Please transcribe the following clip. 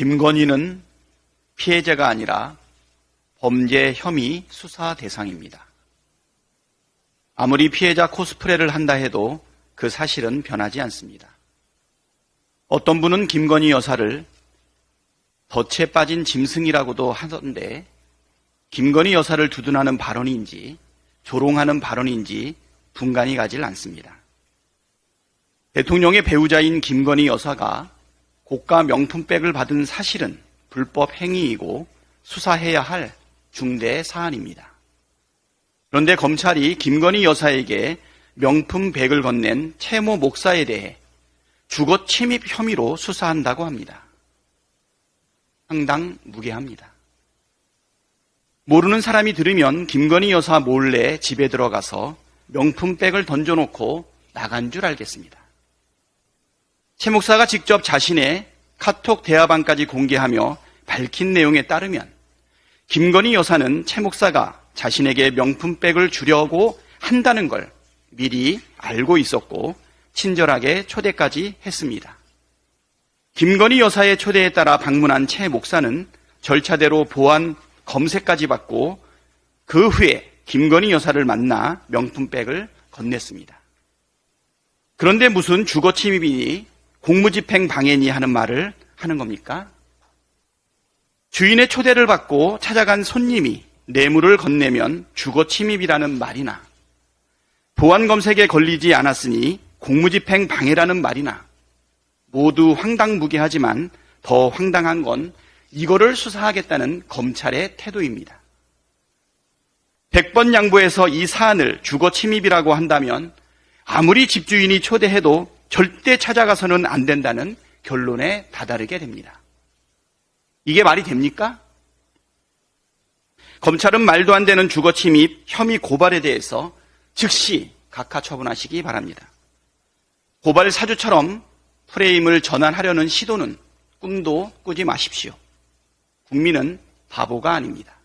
김건희는 피해자가 아니라 범죄 혐의 수사 대상입니다. 아무리 피해자 코스프레를 한다 해도 그 사실은 변하지 않습니다. 어떤 분은 김건희 여사를 덫에 빠진 짐승이라고도 하던데 김건희 여사를 두둔하는 발언인지 조롱하는 발언인지 분간이 가질 않습니다. 대통령의 배우자인 김건희 여사가 고가 명품백을 받은 사실은 불법 행위이고 수사해야 할 중대 사안입니다. 그런데 검찰이 김건희 여사에게 명품백을 건넨 채모 목사에 대해 주거 침입 혐의로 수사한다고 합니다. 상당 무게합니다. 모르는 사람이 들으면 김건희 여사 몰래 집에 들어가서 명품백을 던져놓고 나간 줄 알겠습니다. 최 목사가 직접 자신의 카톡 대화방까지 공개하며 밝힌 내용에 따르면 김건희 여사는 최 목사가 자신에게 명품백을 주려고 한다는 걸 미리 알고 있었고 친절하게 초대까지 했습니다. 김건희 여사의 초대에 따라 방문한 최 목사는 절차대로 보안 검색까지 받고 그 후에 김건희 여사를 만나 명품백을 건넸습니다. 그런데 무슨 주거 침입이니 공무집행 방해니 하는 말을 하는 겁니까? 주인의 초대를 받고 찾아간 손님이 뇌물을 건네면 주거 침입이라는 말이나 보안 검색에 걸리지 않았으니 공무집행 방해라는 말이나 모두 황당무계하지만 더 황당한 건 이거를 수사하겠다는 검찰의 태도입니다. 100번 양보해서 이 사안을 주거 침입이라고 한다면 아무리 집주인이 초대해도 절대 찾아가서는 안 된다는 결론에 다다르게 됩니다. 이게 말이 됩니까? 검찰은 말도 안 되는 주거 침입 혐의 고발에 대해서 즉시 각하 처분하시기 바랍니다. 고발 사주처럼 프레임을 전환하려는 시도는 꿈도 꾸지 마십시오. 국민은 바보가 아닙니다.